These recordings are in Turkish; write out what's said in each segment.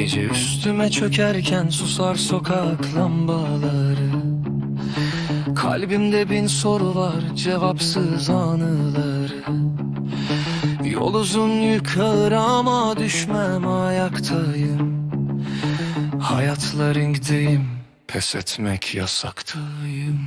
Gece üstüme çökerken susar sokak lambaları. Kalbimde bin soru var cevapsız anıları. Yol uzun yük ağır ama düşmem ayaktayım. Hayatla ringdeyim pes etmek yasaktayım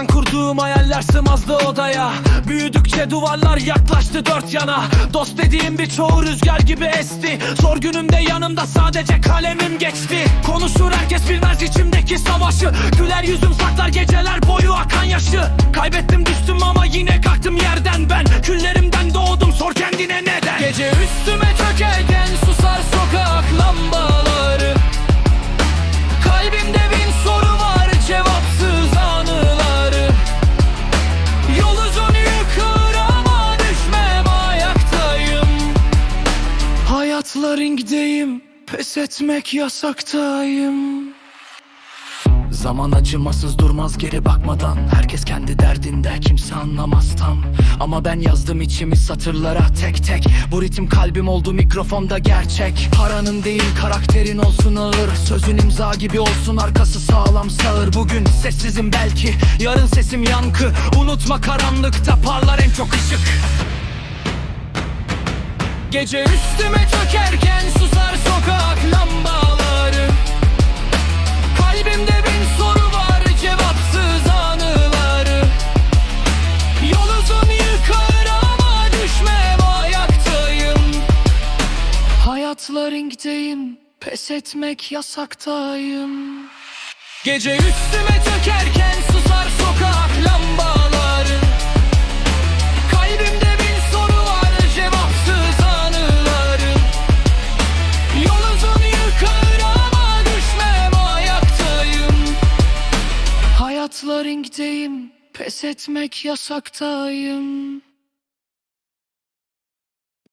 Küçükken kurduğum hayaller sığmazdı odaya. Büyüdükçe duvarlar yaklaştı dört yana. Dost dediğim birçoğu rüzgar gibi esti. Zor günümde yanımda sadece kalemim geçti. Konuşur herkes bilmez içimdeki savaşı. Güler yüzüm saklar geceler boyu akan yaşı. Kaybettim düştüm pes etmek yasaktayım. Zaman acımasız durmaz geri bakmadan. Herkes kendi derdinde kimse anlamaz tam. Ama ben yazdım içimi satırlara tek tek. Bu ritim kalbim oldu mikrofonda gerçek. Paranın değil karakterin olsun ağır. Sözün imza gibi olsun arkası sağlam sağır. Bugün sessizim belki yarın sesim yankı. Unutma karanlıkta parlar en çok ışık. Gece üstüme çökerken Hayatla ringdeyim pes etmek yasaktayım. Gece üstüme çökerken susar sokak lambaları Kalbimde bin soru var cevapsız anıları Yol uzun yıkar ama düşmem ayaktayım. Hayatla ringdeyim pes etmek yasaktayım